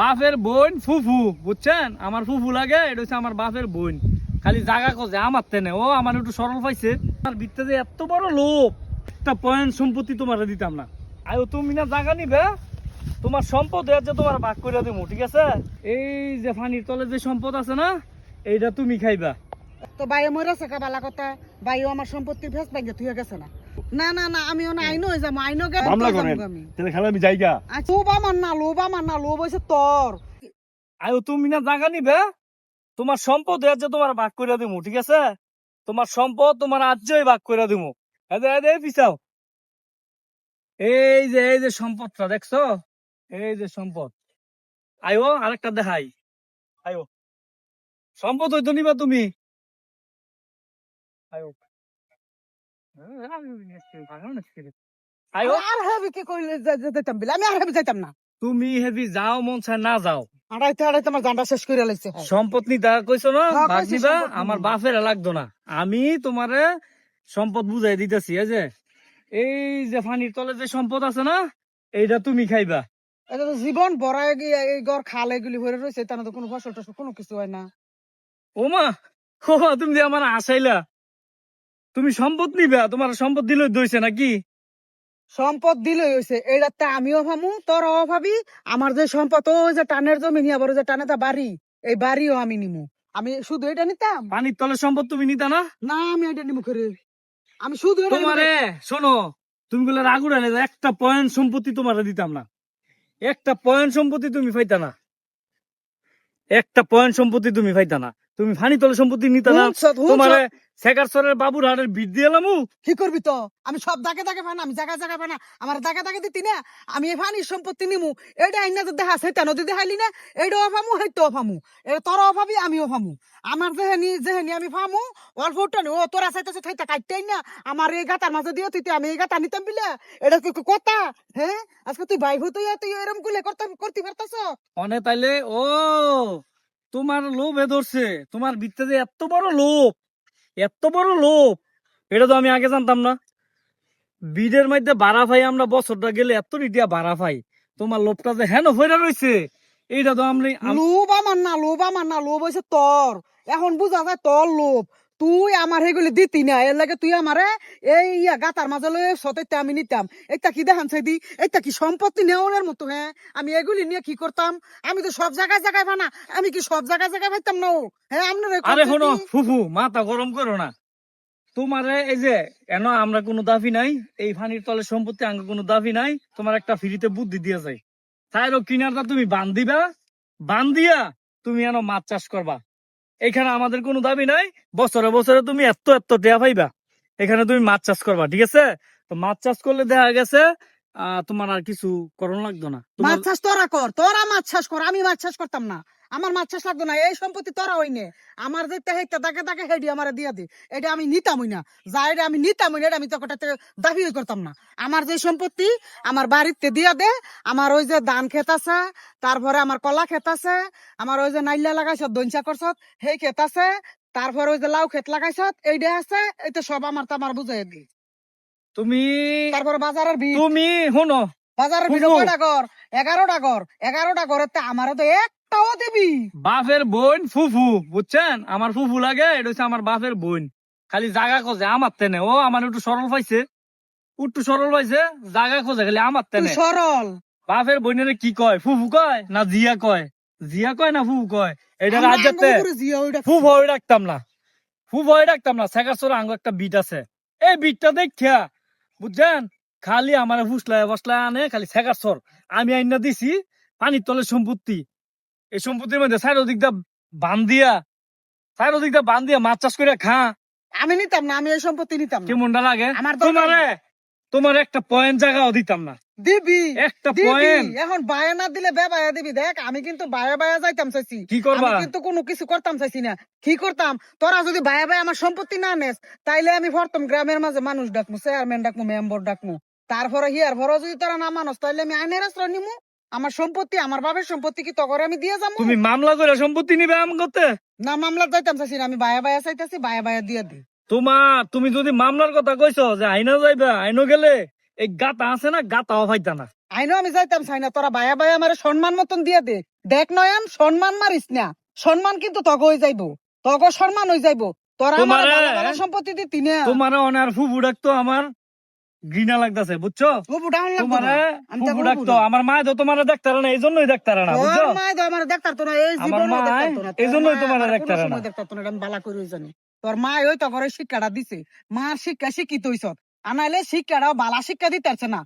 বাপের বোন ফুফু, বুঝছেন? আমার ফুফু লাগে, এটা হচ্ছে আমার বাপের বোন। খালি জাগা কজে আমার তেনে। ও আমার একটু সরল পাইছে। আমার ভিতরে যে এত বড় লোভ, একটা পয়েন্ট সম্পত্তি তোমার দিতাম না। আয়ো, তুমি না জাগা নিবে, তোমার সম্পদ হচ্ছে তোমার ভাগ করে দেবো ঠিক আছে? এই যে পানির তলে যে সম্পদ আছে না, এইটা তুমি খাইবা। তো বাইরে মরে থাকা বালা কথা। বাইও আমার সম্পত্তি ফেস পাইগে তুই গেছে না। না না না আমি ওনা আইনো যাব আইনো গে মামলা করেন তাহলে খেলা আমি যাইগা আচ্ছা, লোভ আমার না লোভ আমার না লোভ হয়েছে তোর। আয়ো তুমি না জাগা নিবে? তোমার সম্পদ হচ্ছে তোমার ভাগ করে দেবো ঠিক আছে? তোমার সম্পদ তোমার আজ্যই ভাগ করে এদে এদে পিছাও। এই যে এই যে সম্পদটা দেখছ? এই যে সম্পদ। আয়ো আরেকটা দেখাই। আয়ো। সম্পদ হইতো নিবা তুমি। আয়ো। আর হেবি কি কইলে যেতাম বিলে? আমি আর হেবি যাইতাম না। তুমি হেবি যাও মন চায় না যাও। আড়াইতে আড়াইতে আমার জানটা শেষ করে লাইছে। সম্পদ নিতা কইছো না? হ্যাঁ, আমার বাপের লাগতো না। আমি তোমারে সম্পদ বুঝাই দিতেছি এই যে। এই যে পানির তলে যে সম্পদ আছে না এইটা তুমি খাইবা। এটা তো জীবন বড়াই গিয়ে এই ঘর খাল এগুলি হয়ে রয়েছে তার তো কোনো ফসল টসল কোনো কিছু হয় না। ও মা ও তুমি যে আমার আসাইলা তুমি সম্পদ নিবা? তোমার সম্পদ দিলে দইছে নাকি? সম্পদ দিলে হইছে। হয়েছে এইটাতে আমিও ভাবু তোরও ভাবি। আমার যে সম্পদ ও যে টানের জমি নিয়ে বড় যে টানে তা বাড়ি এই বাড়িও আমি নিমু। আমি শুধু এটা নিতাম? পানির তলে সম্পদ তুমি নিতা না? না আমি এটা নিমু করে। আমি শুধু তোমারে শোনো তুমি গুলো রাগুড়া নেই একটা পয়েন্ট সম্পত্তি তোমারে দিতাম না। একটা পয়েন্ট সম্পত্তি তুমি পাইতা না। একটা পয়েন্ট সম্পত্তি তুমি পাইতা না। তুমি ফানি তলে সম্পত্তি নিতা না। হুঁচত, হুঁচত। তোমারে শেখারসরের বাবুর দিয়ে এলামু কি করবি তো? আমি সব দাগে দাগে পানা আমি জায়গায় জায়গায় পানা আমার দাগে দাগে দিতি না। আমি এই ফানির সম্পত্তি নিমু। এটা আইনা তো দেখা সেটা নদী দেখাইলি না এইটা অফামু সেইটা অফামু। এটা তোর আমি অফামু। আমার যেহেনি যেহেনি আমি ফামু অল্প উঠানি ও তোরা চাইতেছে থাইতা কাটতেই না। আমার এই গাতার মাঝে দিয়ে তুই আমি এই গাতা নিতাম বিলে। এটা কি কথা হ্যাঁ আজকে তুই ভাই তুই তুই এরম গুলে করতে করতে পারতাছ? অনে তাইলে ও তোমার লোভে ধরছে। তোমার ভিতরে যে এত বড় লোভ। এত বড় লোভ। এটা তো আমি আগে জানতাম না। বিডের মধ্যে বাড়া পাই আমরা বছরটা গেলে এত রিটিয়া বাড়া পাই তোমার লোভটা যে হেন হয়ে রয়েছে এইটা তো আম- লোভ আমার না, লোভ আমার না, লোভ হয়েছে তর। এখন বুঝা যায় তর লোভ। তুই আমার সেগুলি দিতি না এর লাগে তুই আমারে এই ইয়া গাতার মাঝে লয়ে সতেতে আমি নিতাম। এটা কি দেখান দি এটা কি সম্পত্তি নেওয়ার মতো হ্যাঁ আমি এগুলি নিয়ে কি করতাম? আমি তো সব জায়গায় জায়গায় বানা আমি কি সব জায়গায় জায়গায় পাইতাম না ও? হ্যাঁ আপনার আরে শোনো ফুফু মাথা গরম করো না। তোমারে এই যে এন আমরা কোনো দাবি নাই এই ফানির তলে সম্পত্তি আঙ্গ কোনো দাবি নাই তোমার একটা ফ্রিতে বুদ্ধি দিয়ে যায় তাইরও কিনারটা তুমি বান্ধিবা বান্ধিয়া তুমি এন মাছ চাষ করবা। এখানে আমাদের কোনো দাবি নাই। বছরে বছরে তুমি এত এত টেয়া পাইবা। এখানে তুমি মাছ চাষ করবা, ঠিক আছে? তো মাছ চাষ করলে দেখা গেছে তোমার আর কিছু করণ লাগতো না। মাছ চাষ তোরা কর, তোরা মাছ চাষ কর, আমি মাছ চাষ করতাম না। আমার মাছ চাষ লাগতো না এই সম্পত্তি তোরা হইনে। আমার যে হেঁটে তাকে তাকে হেডি আমার দিয়ে দে এটা আমি নিতামই না। যা এটা আমি নিতামই না এটা আমি তোকে দাবি করতাম না। আমার যে সম্পত্তি আমার বাড়িতে দিয়ে দে আমার ওই যে ধান ক্ষেত আছে তারপরে আমার কলা ক্ষেত আছে আমার ওই যে নাইলা লাগাইছ দঞ্চা করছ সেই খেত আছে তারপরে ওই যে লাউ ক্ষেত লাগাইছ এইটা আছে এইটা সব আমার তো আমার বুঝাই দি তুমি তারপরে বাজারের ভিড়। তুমি শোনো। বাজারের। ভিড় কয়টা ঘর? এগারোটা ঘর। এগারোটা ঘরের তে আমারও তো একটাও দিবি? বাপের বোন ফুফু বুঝছেন? আমার ফুফু লাগে এটা হচ্ছে আমার বাপের বোন। খালি জাগা খোঁজে আমার তেনে। ও আমার একটু সরল পাইছে। একটু সরল পাইছে জাগা খোঁজে খালি আমার তেনে। সরল। বাপের বোনের কি কয়? ফুফু কয় না জিয়া কয়? জিয়া কয় না ফুফু কয়? এটা রাজ্যতে ফুফু হয়ে রাখতাম না। ফুফু হয়ে রাখতাম না। শেখার আঙ্গ একটা বিট আছে। এই বিটটা দেখা বুঝছেন? খালি আমার ফুসলায় বসলায় আনে খালি শেখার আমি আইনা দিছি পানির তলে সম্পত্তি। এই সম্পত্তির মধ্যে সাইড দিক দা বান দিয়া সাইড দিক দা বান দিয়া মাছ চাষ করে খা। আমি নিতাম না আমি এই সম্পত্তি নিতাম কেমনটা লাগে? আমার তোমারে তোমার একটা পয়েন্ট জায়গাও দিতাম না। দিবি একটা পয়েন্ট। এখন বায়া না দিলে বে বায়া দিবি। দেখ আমি কিন্তু বায়া বায়া যাইতাম চাইছি। কি করবা? আমি কিন্তু কোনো কিছু করতাম চাইছি না। কি করতাম? তোরা যদি বায়া বায়া আমার সম্পত্তি না নেস তাইলে আমি ভরতাম গ্রামের মাঝে মানুষ ডাকমু চেয়ারম্যান ডাকমু মেম্বার ডাকমু। তারপরে হিয়ার ভরো যদি তোরা না মানস তাইলে আমি আইনের আশ্রয় নিমু। আমার সম্পত্তি আমার বাবার সম্পত্তি কি তখন আমি দিয়ে যাব? তুমি মামলা করে সম্পত্তি নিবে আম করতে না মামলা যাইতাম চাইছি আমি বায়া বায়া চাইতাছি বায়া বায়া দিয়ে দিই। তোমার তুমি যদি মামলার কথা কইছো যে আইনা যাইবা আইনো গেলে এই গাতা আছে না গাতাও ফাইতা না। আইনো আমি যাইতাম চাই না তোরা বায়া বায়া আমার সম্মান মতন দিয়ে দে। দেখ নয়ন সম্মান মারিস না। সম্মান কিন্তু তগ হয়ে যাইবো। তগ সম্মান হয়ে যাইবো। তোরা আমার সম্পত্তি দিতি না। তোমার অনার ফুফু ডাকতো আমার। ঘৃণা লাগতেছে বুঝছ? তোমারে ডাকতো। আমার মা তো তোমার না এই জন্যই ডাক্তার না বুঝছ? তোর মায় আমার দেখতার তো না এই জীবনে মায় না। এই জন্যই তোমার আমার না। সময় তো না আমি বালা করে জানি তোর মা ওই তো ঘরে শিক্ষাটা দিছে। মার শিক্ষা শিক্ষিত হইছ আনাইলে শিক্ষাটা বালা শিক্ষা দিতে না। মা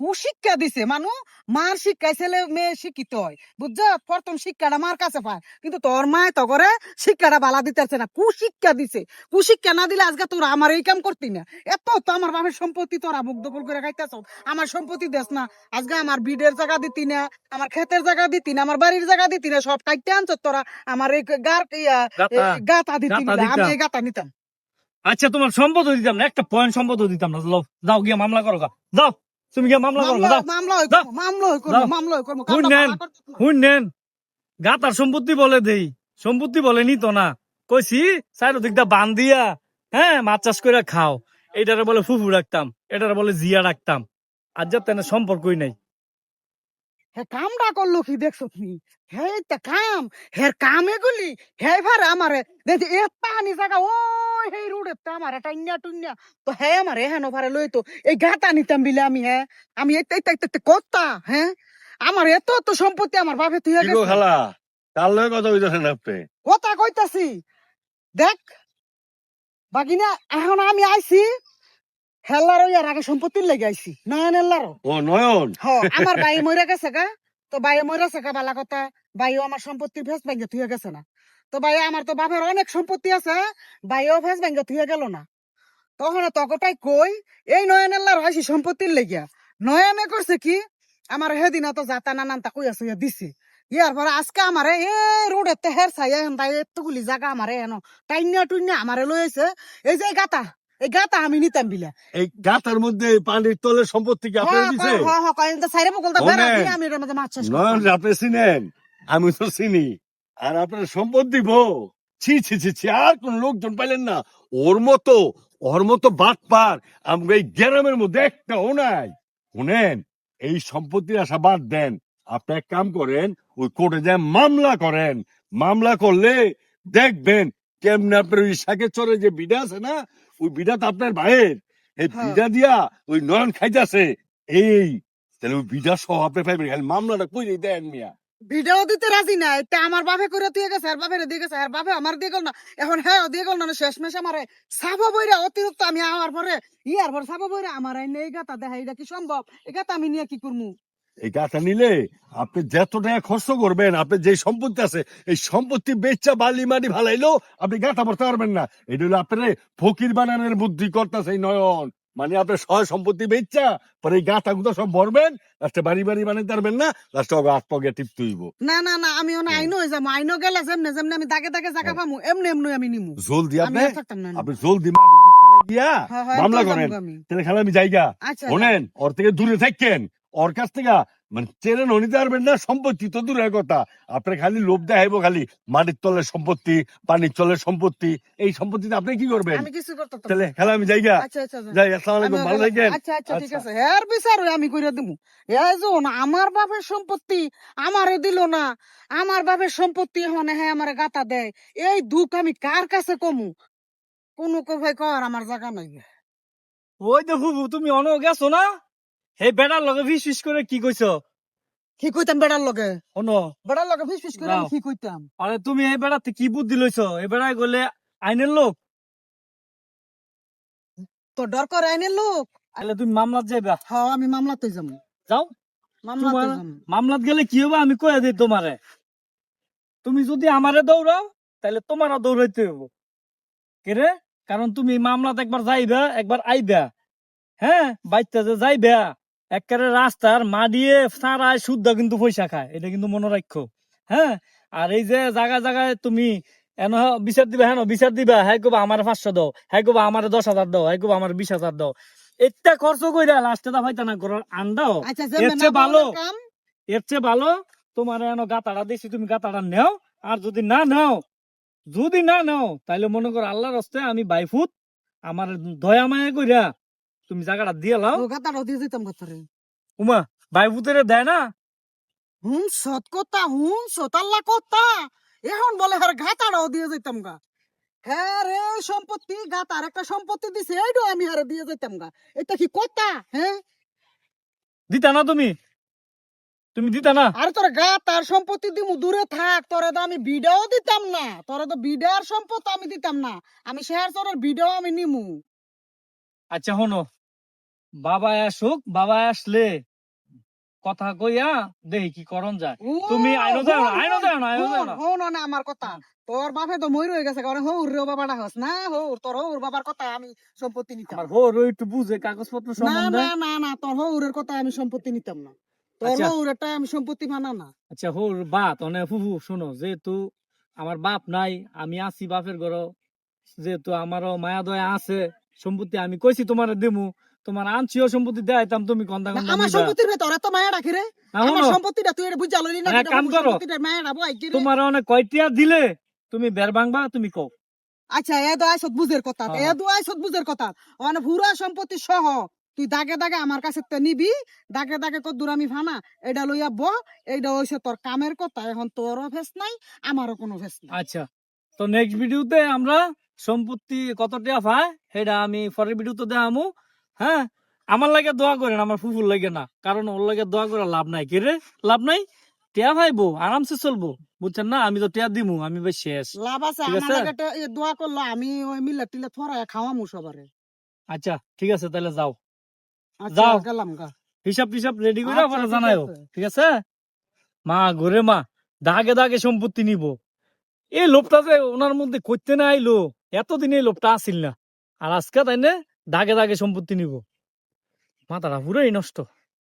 কুশিক্ষা দিছে? মানু মার শিক্ষায় ছেলে মেয়ে শিক্ষিত হয়। বুঝছ? প্রথম শিক্ষাটা মার কাছে পায়। কিন্তু তোর মায় তো করে শিক্ষাটা বালা দিতে না। কুশিক্ষা দিছে? কুশিক্ষা না দিলে আজকে তোরা আমার এই কাম করতি না। এত তো আমার বাপের সম্পত্তি তোরা মুখ দখল করে খাইতেছ। আমার সম্পত্তি দেস না। আজকে আমার বিডের জায়গা দিতি না আমার ক্ষেতের জায়গা দিতি না আমার বাড়ির জায়গা দিতি না সব কাইতে আনছ তোরা। আমার এই গার গাতা। দিতি না। আমি। এই গাতা নিতাম। আচ্ছা তোমার সম্পদও দিতাম না? একটা পয়েন্ট সম্পদও দিতাম না। যাও গিয়ে মামলা করো। যাও। তুমি গিয়ে মামলা করো মামলা মামলা হই মামলা হই করব, দাও। মামলা হই করব। হুন নেন। ভালো করতেছ না। হুন নেন গাতার সম্পত্তি বলে দেই সম্পত্তি বলে নিত না কইছি চাইরো দিকটা বান দিয়া হ্যাঁ মাছ চাষ করে খাও এটারে বলে ফুফু রাখতাম এটারে বলে জিয়া রাখতাম আর যা তেনে সম্পর্কই নাই হে কামটা করল কি দেখছ তুমি হে তা কাম হের কাম এগুলি হে ভারে আমারে দেখি এ পানি জায়গা ও হে তা আমারে টাইনা টুইনা তো হে আমারে ভারে লই তো এই গাতা নিতাম বিলে আমি হ্যাঁ আমি হ্যাঁ আমার এত তো সম্পত্তি আমার বাপে তুই খালা? লগে কথা হইতেছেন আপনি? কথা কইতাছি। দেখ এখন আমি আইছি হেল্লারও ইয়ার আগে সম্পত্তির লেগে আইছি। নয়ন ও নয়ন? আমার বাই মরে গেছে গা। তো বাই মরে গেছে গা বালা কথা। বাইও আমার সম্পত্তির ভেস ভাঙ্গে থুয়ে গেছে না। তো ভাই আমার তো বাপের অনেক সম্পত্তি আছে বাইও ভেস ভাঙ্গে থুয়ে গেল না। তখন তকটাই কই এই নয়নেল্লার হয়েছি সম্পত্তির লেগিয়া। নয়নে করছে কি আমার হেদিন তো যাতা নানান তা কই আছে দিছে। ইয়ার পরে আজকে আমারে এ রোডে তেহের ছাই এখন তাই এতগুলি জায়গা আমারে এন টাইনিয়া টুইনিয়া আমারে লয়েছে এই যে গাতা এই গাতা আমি নিতাম বিলা। এই গাতার মধ্যে পানির তলে সম্পত্তি কি আপনার দিছে হ্যাঁ হ্যাঁ সাইরে বকলটা বেড়া শোনেন, দিয়ে আমি এর মধ্যে মাছ চাষ নয়ন করতাম। আপনি চিনেন? আমি তো চিনি। আর আপনার সম্পদ দিব ছি ছি ছি ছি আর কোন লোকজন পাইলেন না। ওর মতো ওর মতো বাট পার আমরা এই গ্রামের মধ্যে একটাও নাই। শুনেন এই সম্পত্তির আশা বাদ দেন। আপনি এক কাম করেন ওই কোর্টে যায় মামলা করেন। মামলা করলে দেখবেন কেমনে আপনার ওই শাকের চরে যে বিডা আছে না ওই বিডা তো আপনার ভাইয়ের। এই হ্যাঁ। বিডা দিয়া ওই নয়ন খাইতেছে। এই তাহলে ওই বিডা সহ আপনি পাইবেন। খালি মামলাটা কই দেন মিয়া। ভিডিও দিতে রাজি না এটা আমার বাপে করে দিয়ে গেছে, আর বাপের দিয়ে গেছে, আর বাপে আমার দিয়ে গেল না। এখন হ্যাঁ দিয়ে গেল না শেষ মেশ আমারে সাবো বইরা অতিরিক্ত আমি আমার পরে, ইয়ার পর সাবো বইরা আমার এই নেই গাতা দেখা এটা কি সম্ভব? এই গাতা আমি নিয়ে কি করব এই গাটা নিলে আপনি যত টাকা খরচ করবেন, আপনি যে সম্পত্তি আছে, এই সম্পত্তি বেচা, বালি মাটি ভালাইলেও আপনি গাটা ভরতে পারবেন না। এটা হলো আপনার ফকির বানানোর বুদ্ধি করতেছে নয়ন। মানে আপনার সহ সম্পত্তি বেচা পরে এই গাটা গুলো সব ভরবেন লাস্টে বাড়ি বাড়ি বানাইতে পারবেন না লাস্টে আট পগে টিপ তুইব না না না আমি ওনা আইনো হয়ে যাব আইনো গেলে যেমনে যেমনে আমি তাকে তাকে জায়গা পামু এমনি এমনি আমি নিমু। জোল দিয়ে আপনি আপনি জোল হ্যাঁ, হ্যাঁ, মামলা করেন। তাহলে খেলা আমি জায়গা। আচ্ছা শোনেন ওর থেকে দূরে থাকেন। ওর কাছ থেকে মানে চেনে নিতে পারবেন না সম্পত্তি তো দূরের কথা। আপনার খালি লোভ দেখাইবো খালি মাটির তলের সম্পত্তি পানির তলের সম্পত্তি এই সম্পত্তিতে আপনি কি করবেন? আমি কিছু করতে তাহলে খেলা আমি আচ্ছা আচ্ছা আচ্ছা। যাই আসসালামু আলাইকুম ভালো থাকেন। আচ্ছা আচ্ছা ঠিক। আছে। এর বিচার আমি করে দেবো এই যখন আমার বাপের সম্পত্তি আমারে দিল না। আমার বাপের সম্পত্তি এখন হ্যাঁ আমার গাতা দেয়। এই দুঃখ আমি কার কাছে কমু? কোন কো ভাই কর আমার জায়গা নাই। ওই ফুফু তুমি অন গেছো না? সেই বেড়ার লগে ফিস ফিস করে কি কইছো? কি কইতাম বেড়ার লগে? অন বেড়ার লগে ফিস ফিস করে কি কইতাম? আরে তুমি এই বেড়াতে কি বুদ্ধি লইছো? এই বেড়ায় গেলে আইনের লোক? তো ডর করে আইনের লোক? তাহলে তুমি মামলাত যাইবা? হ্যাঁ আমি মামলাতে যাব। যাও। মামলাতে যাব। মামলাত গেলে কি হবে আমি কয়ে দিই তোমারে। তুমি যদি আমারে দৌড়াও তাহলে তোমারও দৌড়াইতে হইব। কেরে কারণ তুমি মামলাত একবার যাইবা একবার আইবা। হ্যাঁ? বাইতে যে যাইবা। একেবারে রাস্তার মাডিয়ে সারায় শুদ্ধ কিন্তু পয়সা খায়। এটা কিন্তু মনে রাখো হ্যাঁ? আর এই যে জায়গা জায়গায় তুমি এন বিচার দিবা হ্যাঁ বিচার দিবা হ্যাঁ কবা আমার পাঁচশো দাও হ্যাঁ কবা আমার দশ হাজার দাও হ্যাঁ কবা আমার বিশ হাজার দাও। এটা খরচ কইরা লাস্টে দা ভাইতা না করার আন্দাও আচ্ছা এর চেয়ে ভালো। এর চেয়ে ভালো তোমার এনো গাতাটা দিছি তুমি গাতাটা নেও আর যদি না নাও যদি না নাও তাইলে মনে করো আল্লাহর হস্তে আমি বাইফুত আমার দয়া মায়া কইরা তুমি জায়গাটা দিয়ে লাও। ও গাতাটাও দিয়ে দিতাম কথারে উমা ভাই বাইফুতের দেয় না? হুম সত কথা হুম সতাল্লা কথা। এখন বলে হার ঘাতাড়াও দিয়ে যেতাম গা। হ্যাঁ রে সম্পত্তি গাতার একটা সম্পত্তি দিছে এইটাও আমি হারে দিয়ে যেতাম গা। এটা কি কথা হ্যাঁ? দিতা না তুমি? তুমি দিতা না? আরে তোর গা তার সম্পত্তি দিমু দূরে থাক তোরে তো আমি বিডাও দিতাম না। তোরে তো বিডার সম্পদ আমি দিতাম না। আমি শেয়ার তোর বিডাও আমি নিমু। আচ্ছা হনো বাবা আসুক বাবা আসলে। কথা কইয়া দেখি কি করণ যায়। তুমি আইনো যাও না, আইনো যাও না, আইনো যাও না। হো না আমার কথা। তোর বাপে তো মই রয়ে গেছে কারণ হৌর রে বাবাটা হস। না হৌর তোর হৌর বাবার কথা আমি সম্পত্তি নিতাম। আমার হো রো একটু বুঝে কাগজপত্র না সম্বন্ধে। না না না তোর হৌরের কথা আমি সম্পত্তি নিতাম না। তোর আচ্ছা। হৌরেরটা আমি সম্পত্তি মানা না। আচ্ছা হোর বাপ অনে ফুফু শোনো যেহেতু আমার বাপ নাই আমি আছি বাপের ঘর। যেহেতু আমারও মায়া দয়া আছে সম্পত্তি আমি কইছি তোমার দিমু। তোমার আনছিও সম্পত্তি দেয়াইতাম তুমি কন্দা কন্দা আমার। সম্পত্তির ভেতর এত মায়া রাখি রে? আমার সম্পত্তিটা তুই এটা বুঝা ললি না এক কাম করো। মায়া রাবো আইকি রে। তোমার অনেক কয়টিয়া দিলে তুমি বের ভাঙবা তুমি কও। আচ্ছা এ তো আইসত বুঝের কথা হ্যাঁ, এ তো আইসত বুঝের কথা। মানে পুরা সম্পত্তি সহ তুই দাগে দাগে আমার কাছে তো নিবি দাগে দাগে কত দূর আমি ফানা এটা লইয়া ব এইটা হইছে তোর কামের কথা এখন তোরও ফেস নাই আমারও কোনো ফেস নাই। আচ্ছা তো নেক্সট ভিডিওতে আমরা সম্পত্তি কত টাকা পায় সেটা আমি পরের ভিডিওতে দেখামু। হ্যাঁ? আমার লাগে দোয়া করেন আমার ফুফুর লাগে না। কারণ ওর লাগে দোয়া করে লাভ নাই। কে রে? লাভ নাই? টিয়া ভাইবো আরামসে চলবো। বুঝছেন না? আমি তো টিয়া দিমু আমি বেশ শেষ। লাভ আছে ঠিক আমার আছে? লাগে দোয়া করল আমি ওই মিলে টিলে থরায় খাওয়ামু সবারে। আচ্ছা ঠিক আছে তাহলে যাও। আচ্ছা যাও। গেলাম গা। হিসাব টিসাব রেডি করে আচ্ছা, পরে ঠিক জানাইও। ঠিক আছে? মা ঘুরে মা দাগে দাগে সম্পত্তি নিব। এই লোভটা যে ওনার মধ্যে করতে না আইলো এতদিন এই লোভটা আসিল না। আর আজকে তাই না? দাগে দাগে সম্পত্তি নিব। মাথাটা পুরোই নষ্ট।